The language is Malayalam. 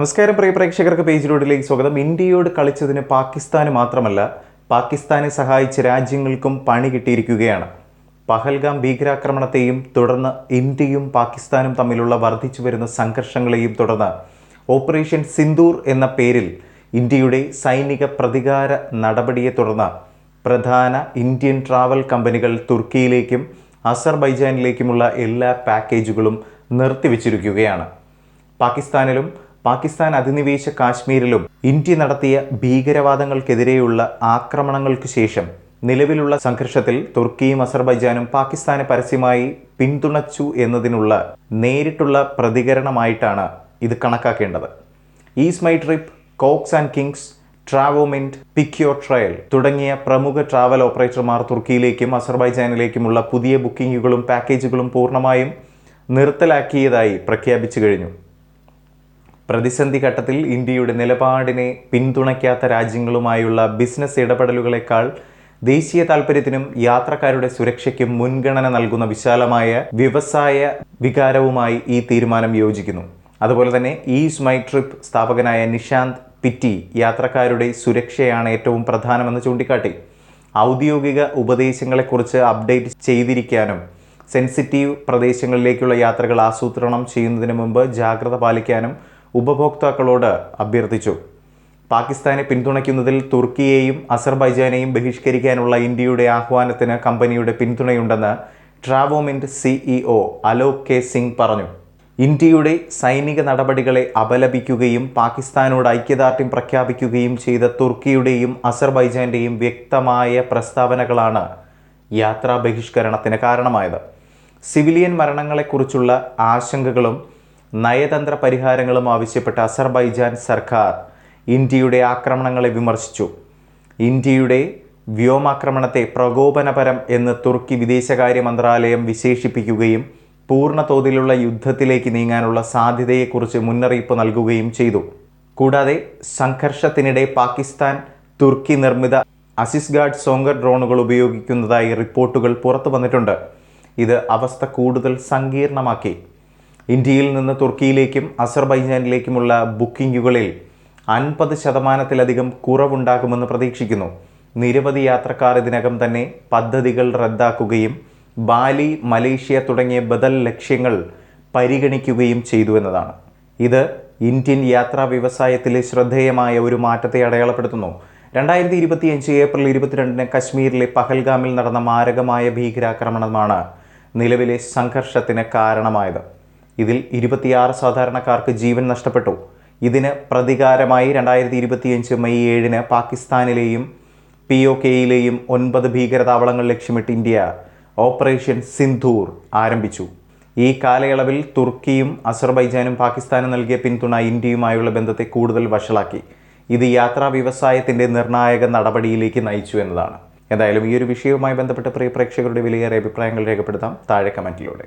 നമസ്കാരം പ്രിയ പ്രേക്ഷകർക്ക് പേജിലോട്ടിലേക്ക് സ്വാഗതം. ഇന്ത്യയോട് കളിച്ചതിന് പാകിസ്ഥാന് മാത്രമല്ല പാകിസ്ഥാനെ സഹായിച്ച രാജ്യങ്ങൾക്കും പണി കിട്ടിയിരിക്കുകയാണ്. പഹൽഗാം ഭീകരാക്രമണത്തെയും തുടർന്ന് ഇന്ത്യയും പാകിസ്ഥാനും തമ്മിലുള്ള വർദ്ധിച്ചു വരുന്ന സംഘർഷങ്ങളെയും തുടർന്ന് ഓപ്പറേഷൻ സിന്ദൂർ എന്ന പേരിൽ ഇന്ത്യയുടെ സൈനിക പ്രതികാര നടപടിയെ തുടർന്ന് പ്രധാന ഇന്ത്യൻ ട്രാവൽ കമ്പനികൾ തുർക്കിയിലേക്കും അസർബൈജാനിലേക്കുമുള്ള എല്ലാ പാക്കേജുകളും നിർത്തിവച്ചിരിക്കുകയാണ്. പാകിസ്ഥാനിലും പാകിസ്ഥാൻ അധിനിവേശ കാശ്മീരിലും ഇന്ത്യ നടത്തിയ ഭീകരവാദങ്ങൾക്കെതിരെയുള്ള ആക്രമണങ്ങൾക്ക് ശേഷം നിലവിലുള്ള സംഘർഷത്തിൽ തുർക്കിയും അസർബൈജാനും പാകിസ്ഥാനെ പരസ്യമായി പിന്തുണച്ചു എന്നതിനുള്ള നേരിട്ടുള്ള പ്രതികരണമായിട്ടാണ് ഇത് കണക്കാക്കേണ്ടത്. EaseMyTrip Cox and Kings Travomint Pickyourtrail തുടങ്ങിയ പ്രമുഖ ട്രാവൽ ഓപ്പറേറ്റർമാർ തുർക്കിയിലേക്കും അസർബൈജാനിലേക്കുമുള്ള പുതിയ ബുക്കിംഗുകളും പാക്കേജുകളും പൂർണമായും നിർത്തലാക്കിയതായി പ്രഖ്യാപിച്ചു കഴിഞ്ഞു. പ്രതിസന്ധി ഘട്ടത്തിൽ ഇന്ത്യയുടെ നിലപാടിനെ പിന്തുണയ്ക്കാത്ത രാജ്യങ്ങളുമായുള്ള ബിസിനസ് ഇടപെടലുകളെക്കാൾ ദേശീയ താൽപ്പര്യത്തിനും യാത്രക്കാരുടെ സുരക്ഷയ്ക്കും മുൻഗണന നൽകുന്ന വിശാലമായ വ്യവസായ വികാരവുമായി ഈ തീരുമാനം യോജിക്കുന്നു. അതുപോലെ തന്നെ ഈസ് മൈ ട്രിപ്പ് സ്ഥാപകനായ നിഷാന്ത് പിറ്റി യാത്രക്കാരുടെ സുരക്ഷയാണ് ഏറ്റവും പ്രധാനമെന്ന് ചൂണ്ടിക്കാട്ടി. ഔദ്യോഗിക ഉപദേശങ്ങളെക്കുറിച്ച് അപ്ഡേറ്റ് ചെയ്തിരിക്കാനും സെൻസിറ്റീവ് പ്രദേശങ്ങളിലേക്കുള്ള യാത്രകൾ ആസൂത്രണം ചെയ്യുന്നതിന് മുമ്പ് ജാഗ്രത പാലിക്കാനും ഉപഭോക്താക്കളോട് അഭ്യർത്ഥിച്ചു. പാകിസ്ഥാനെ പിന്തുണയ്ക്കുന്നതിൽ തുർക്കിയെയും അസർബൈജാനെയും ബഹിഷ്കരിക്കാനുള്ള ഇന്ത്യയുടെ ആഹ്വാനത്തിന് കമ്പനിയുടെ പിന്തുണയുണ്ടെന്ന് Travomint CEO Alok K Singh പറഞ്ഞു. ഇന്ത്യയുടെ സൈനിക നടപടികളെ അപലപിക്കുകയും പാകിസ്ഥാനോട് ഐക്യദാർഢ്യം പ്രഖ്യാപിക്കുകയും ചെയ്ത തുർക്കിയുടെയും അസർബൈജാന്റെയും വ്യക്തമായ പ്രസ്താവനകളാണ് യാത്രാ ബഹിഷ്കരണത്തിന് കാരണമായത്. സിവിലിയൻ മരണങ്ങളെക്കുറിച്ചുള്ള ആശങ്കകളും നയതന്ത്ര പരിഹാരങ്ങളും ആവശ്യപ്പെട്ട അസർബൈജാൻ സർക്കാർ ഇന്ത്യയുടെ ആക്രമണങ്ങളെ വിമർശിച്ചു. ഇന്ത്യയുടെ വ്യോമാക്രമണത്തെ പ്രകോപനപരം എന്ന് തുർക്കി വിദേശകാര്യ മന്ത്രാലയം വിശേഷിപ്പിക്കുകയും പൂർണ തോതിലുള്ള യുദ്ധത്തിലേക്ക് നീങ്ങാനുള്ള സാധ്യതയെക്കുറിച്ച് മുന്നറിയിപ്പ് നൽകുകയും ചെയ്തു. കൂടാതെ സംഘർഷത്തിനിടെ പാകിസ്ഥാൻ തുർക്കി നിർമ്മിത അസിസ്ഗാർഡ് സോങ്കർ ഡ്രോണുകൾ ഉപയോഗിക്കുന്നതായി റിപ്പോർട്ടുകൾ പുറത്തു വന്നിട്ടുണ്ട് ഇത് അവസ്ഥ കൂടുതൽ സങ്കീർണമാക്കി. ഇന്ത്യയിൽ നിന്ന് തുർക്കിയിലേക്കും അസർബൈജാനിലേക്കുമുള്ള ബുക്കിംഗുകളിൽ അൻപത് ശതമാനത്തിലധികം കുറവുണ്ടാകുമെന്ന് പ്രതീക്ഷിക്കുന്നു. നിരവധി യാത്രക്കാർ ഇതിനകം തന്നെ പദ്ധതികൾ റദ്ദാക്കുകയും ബാലി മലേഷ്യ തുടങ്ങിയ ബദൽ ലക്ഷ്യങ്ങൾ പരിഗണിക്കുകയും ചെയ്തു എന്നതാണ്. ഇത് ഇന്ത്യൻ യാത്രാ വ്യവസായത്തിലെ ശ്രദ്ധേയമായ ഒരു മാറ്റത്തെ അടയാളപ്പെടുത്തുന്നു. രണ്ടായിരത്തി ഇരുപത്തിയഞ്ച് ഏപ്രിൽ ഇരുപത്തിരണ്ടിന് കശ്മീരിലെ പഹൽഗാമിൽ നടന്ന മാരകമായ ഭീകരാക്രമണമാണ് നിലവിലെ സംഘർഷത്തിന് കാരണമായത്. ഇതിൽ ഇരുപത്തിയാറ് സാധാരണക്കാർക്ക് ജീവൻ നഷ്ടപ്പെട്ടു. ഇതിന് പ്രതികാരമായി രണ്ടായിരത്തി ഇരുപത്തിയഞ്ച് മെയ് ഏഴിന് പാകിസ്ഥാനിലെയും പി ഒ കെയിലെയും ഒൻപത് ഭീകരതാവളങ്ങൾ ലക്ഷ്യമിട്ട് ഇന്ത്യ ഓപ്പറേഷൻ സിന്ധൂർ ആരംഭിച്ചു. ഈ കാലയളവിൽ തുർക്കിയും അസർബൈജാനും പാകിസ്ഥാനും നൽകിയ പിന്തുണ ഇന്ത്യയുമായുള്ള ബന്ധത്തെ കൂടുതൽ വഷളാക്കി. ഇത് യാത്രാ വ്യവസായത്തിന്റെ നിർണായക നടപടിയിലേക്ക് നയിച്ചു എന്നതാണ്. എന്തായാലും ഈ ഒരു വിഷയവുമായി ബന്ധപ്പെട്ട് പ്രിയ പ്രേക്ഷകരുടെ വിലയേറെ അഭിപ്രായങ്ങൾ രേഖപ്പെടുത്താം. താഴെ കമന്റിലൂടെ